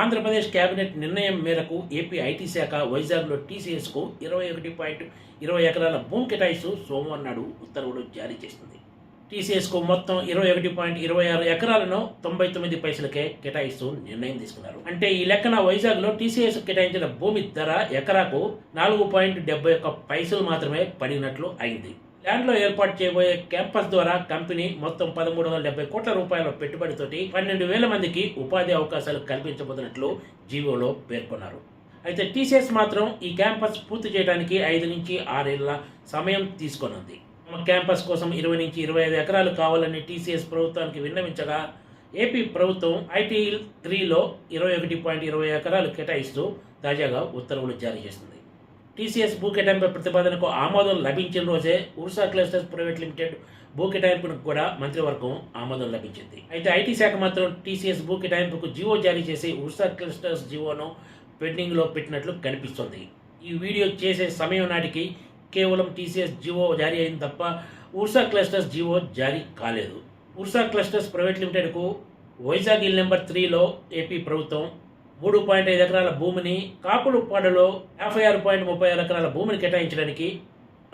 Andhra Pradesh cabinet నిర్ణయం మేరకు AP IT శాఖ వైజాగ్లో టీసీఎస్కు ఇరవై ఒకటి పాయింట్ ఇరవై ఎకరాల భూమి కేటాయిస్తూ సోమవారం నాడు ఉత్తర్వులు జారీ చేసింది. టీసీఎస్కు మొత్తం ఇరవై ఒకటి పాయింట్ ఇరవై ఆరు ఎకరాలను తొంభై తొమ్మిది పైసలకే కేటాయిస్తూ నిర్ణయం తీసుకున్నారు. అంటే ఈ లెక్కన వైజాగ్లో టీసీఎస్ కేటాయించిన భూమి ధర ఎకరాకు నాలుగు పాయింట్ డెబ్బై ఒక్క పైసలు మాత్రమే పడినట్లు అయింది. ల్యాండ్లో ఏర్పాటు చేయబోయే క్యాంపస్ ద్వారా కంపెనీ మొత్తం పదమూడు వందల డెబ్బై కోట్ల రూపాయల పెట్టుబడితోటి పన్నెండు వేల మందికి ఉపాధి అవకాశాలు కల్పించబోతున్నట్లు జీవోలో పేర్కొన్నారు. అయితే టీసీఎస్ మాత్రం ఈ క్యాంపస్ పూర్తి చేయడానికి ఐదు నుంచి ఆరేళ్ళ సమయం తీసుకొనుంది. క్యాంపస్ కోసం ఇరవై నుంచి ఇరవై ఐదు ఎకరాలు కావాలని టీసీఎస్ ప్రభుత్వానికి విన్నవించగా ఏపీ ప్రభుత్వం ఐటీ త్రీలో ఇరవై ఒకటి పాయింట్ ఇరవై ఎకరాలు కేటాయిస్తూ తాజాగా ఉత్తర్వులు జారీ చేస్తుంది. టీసీఎస్ భూ కేటాయింపు ప్రతిపాదనకు ఆమోదం లభించిన రోజే ఉర్సా క్లస్టర్స్ ప్రైవేట్ లిమిటెడ్ భూ కేటాయింపునకు కూడా మంత్రివర్గం ఆమోదం లభించింది. అయితే ఐటీ శాఖ మాత్రం టీసీఎస్ భూ కేటాయింపుకు జీవో జారీ చేసి ఉర్సా క్లస్టర్స్ జీవోను పెండింగ్లో పెట్టినట్లు కనిపిస్తుంది. ఈ వీడియో చేసే సమయం నాటికి కేవలం టీసీఎస్ జీవో జారీ అయింది తప్ప ఉర్సా క్లస్టర్స్ జీవో జారీ కాలేదు. ఉర్సా క్లస్టర్స్ ప్రైవేట్ లిమిటెడ్కు వైజాగ్ ఇల్ నెంబర్ త్రీలో ఏపీ ప్రభుత్వం మూడు పాయింట్ ఐదు ఎకరాల భూమిని కాపులుపాడులో యాభై ఆరు పాయింట్ ముప్పై ఆరు ఎకరాల భూమిని కేటాయించడానికి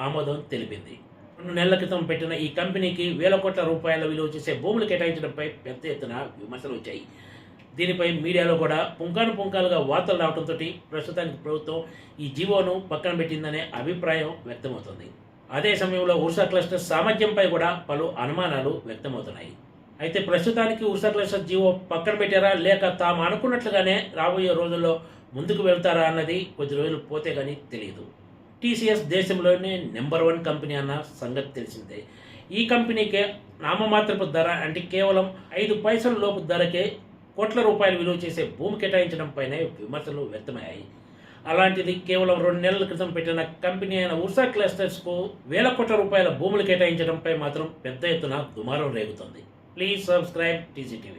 ఆమోదం తెలిపింది. రెండు నెలల క్రితం పెట్టిన ఈ కంపెనీకి వేల కోట్ల రూపాయల విలువ చేసే భూములు కేటాయించడంపై పెద్ద ఎత్తున విమర్శలు వచ్చాయి. దీనిపై మీడియాలో కూడా పుంకాను పుంకాలుగా వార్తలు రావడంతో ప్రస్తుతానికి ప్రభుత్వం ఈ జీవోను పక్కన పెట్టిందనే అభిప్రాయం వ్యక్తమవుతుంది. అదే సమయంలో ఉర్సా క్లస్టర్ సామర్థ్యంపై కూడా పలు అనుమానాలు వ్యక్తమవుతున్నాయి. అయితే ప్రస్తుతానికి ఉసర్లస జీవో పక్కన పెట్టారా? లేక తాము అనుకున్నట్లుగానే రాబోయే రోజుల్లో ముందుకు వెళ్తారా అన్నది కొద్ది రోజులు పోతే కానీ తెలియదు టీసీఎస్ దేశంలోనే నెంబర్ వన్ కంపెనీ అన్న సంగతి తెలిసిందే. ఈ కంపెనీకే నామమాత్రపు ధర అంటే కేవలం ఐదు పైసల లోపు ధరకే కోట్ల రూపాయలు విలువ చేసే భూమి కేటాయించడంపైనే విమర్శలు వ్యక్తమయ్యాయి. అలాంటిది కేవలం రెండు నెలల క్రితం పెట్టిన కంపెనీ అయిన ఉర్సా క్లస్టర్స్కు వేల కోట్ల రూపాయల భూములు కేటాయించడంపై మాత్రం పెద్ద ఎత్తున దుమారం రేగుతుంది. Please subscribe TGTV.